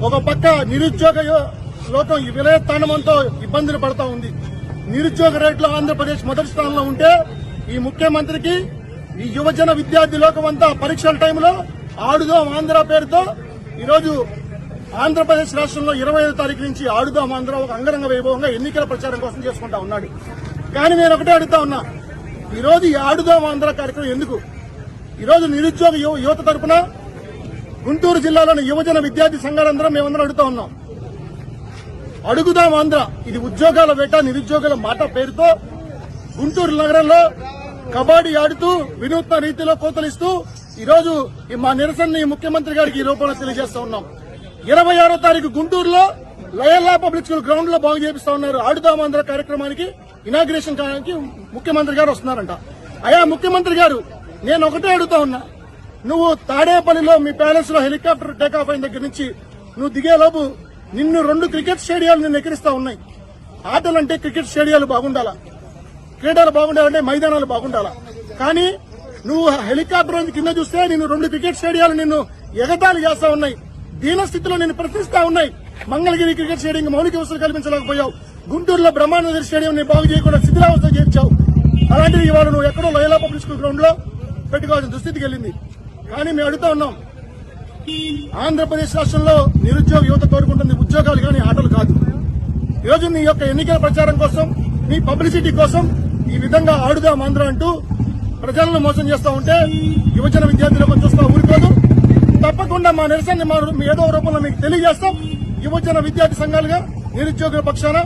ఒక పక్క నిరుద్యోగ లోకం ఈ విలయతాండవంతో ఇబ్బందులు పడతా ఉంది. నిరుద్యోగ రేట్లో ఆంధ్రప్రదేశ్ మొదటి స్థానంలో ఉంటే ఈ ముఖ్యమంత్రికి ఈ యువజన విద్యార్థి లోకం అంతా పరీక్షల టైంలో ఆడుదాం ఆంధ్ర పేరుతో ఈరోజు ఆంధ్రప్రదేశ్ రాష్ట్రంలో ఇరవై ఐదు తారీఖు నుంచి ఆడుదాం ఆంధ్ర ఒక అంగరంగ వైభవంగా ఎన్నికల ప్రచారం కోసం చేసుకుంటా ఉన్నాడు. కానీ నేను ఒకటే అడుగుతా ఉన్నా. ఈ రోజు ఈ ఆడుదాం ఆంధ్ర కార్యక్రమం ఎందుకు? ఈరోజు నిరుద్యోగ యువ- యువత తరపున గుంటూరు జిల్లాలోని యువజన విద్యార్థి సంఘాలందరం మేమందరం అడుగుతా ఉన్నాం. అడుగుదాం ఆంధ్ర. ఇది ఉద్యోగాల వేట నిరుద్యోగుల మాట పేరుతో గుంటూరు నగరంలో కబడ్డీ ఆడుతూ వినూత్న రీతిలో కోతలిస్తూ ఈరోజు ఈ మా నిరసనని ముఖ్యమంత్రి గారికి ఈ రూపంలో తెలియజేస్తా ఉన్నాం. ఇరవై ఆరో తారీఖు గుంటూరులో లయల్లా పబ్లిక్ స్కూల్ గ్రౌండ్లో బాగు చేపిస్తా ఉన్నారు. ఆడుదాం ఆంధ్ర కార్యక్రమానికి ఇనాగ్రేషన్ కావడానికి ముఖ్యమంత్రి గారు వస్తున్నారంట. అయా ముఖ్యమంత్రి గారు నేను ఒకటే అడుగుతా ఉన్నా. నువ్వు తాడేపల్లిలో మీ ప్యాలెస్లో హెలికాప్టర్ టేకాఫ్ అయిన దగ్గర నుంచి నువ్వు దిగేలోపు నిన్ను రెండు క్రికెట్ స్టేడియాలు నిన్ను ఎక్కిరిస్తా ఉన్నాయి. ఆటలు అంటే క్రికెట్ స్టేడియాలు బాగుండాలా? క్రీడలు బాగుండాలంటే మైదానాలు బాగుండాలా? కానీ నువ్వు హెలికాప్టర్ కింద చూస్తే నిన్ను రెండు క్రికెట్ స్టేడియాలు నిన్ను ఎగతాళి చేస్తా ఉన్నాయి. దీన స్థితిలో నిన్ను ప్రశ్నిస్తా ఉన్నాయి. మంగళగిరి క్రికెట్ స్టేడియం మౌలిక వసతులు కల్పించలేకపోయావు. గుంటూరులో బ్రహ్మానంద స్టేడియం ని బాగు చేయకుండా శిథిలావస్థ చేర్చావు. అలాంటిది ఇవాళ నువ్వు ఎక్కడో లయలా పబ్లిక్ స్కూల్ గ్రౌండ్లో పెట్టుకోవాల్సిన దుస్థితికి వెళ్ళింది. కానీ మేము అడుగుతా ఉన్నాం. ఆంధ్రప్రదేశ్ రాష్ట్రంలో నిరుద్యోగ యువత కోరుకుంటుంది ఉద్యోగాలు కానీ ఆటలు కాదు. ఈరోజు నీ యొక్క ఎన్నికల ప్రచారం కోసం మీ పబ్లిసిటీ కోసం ఈ విధంగా ఆడుదాం ఆంధ్ర అంటూ ప్రజలను మోసం చేస్తూ ఉంటే యువజన విద్యార్థులకు చూస్తా ఊరుకోదు తప్పకుండా మా నిరసన ఏదో రూపంలో మీకు తెలియజేస్తాం. యువజన విద్యార్థి సంఘాలుగా నిరుద్యోగుల పక్షాన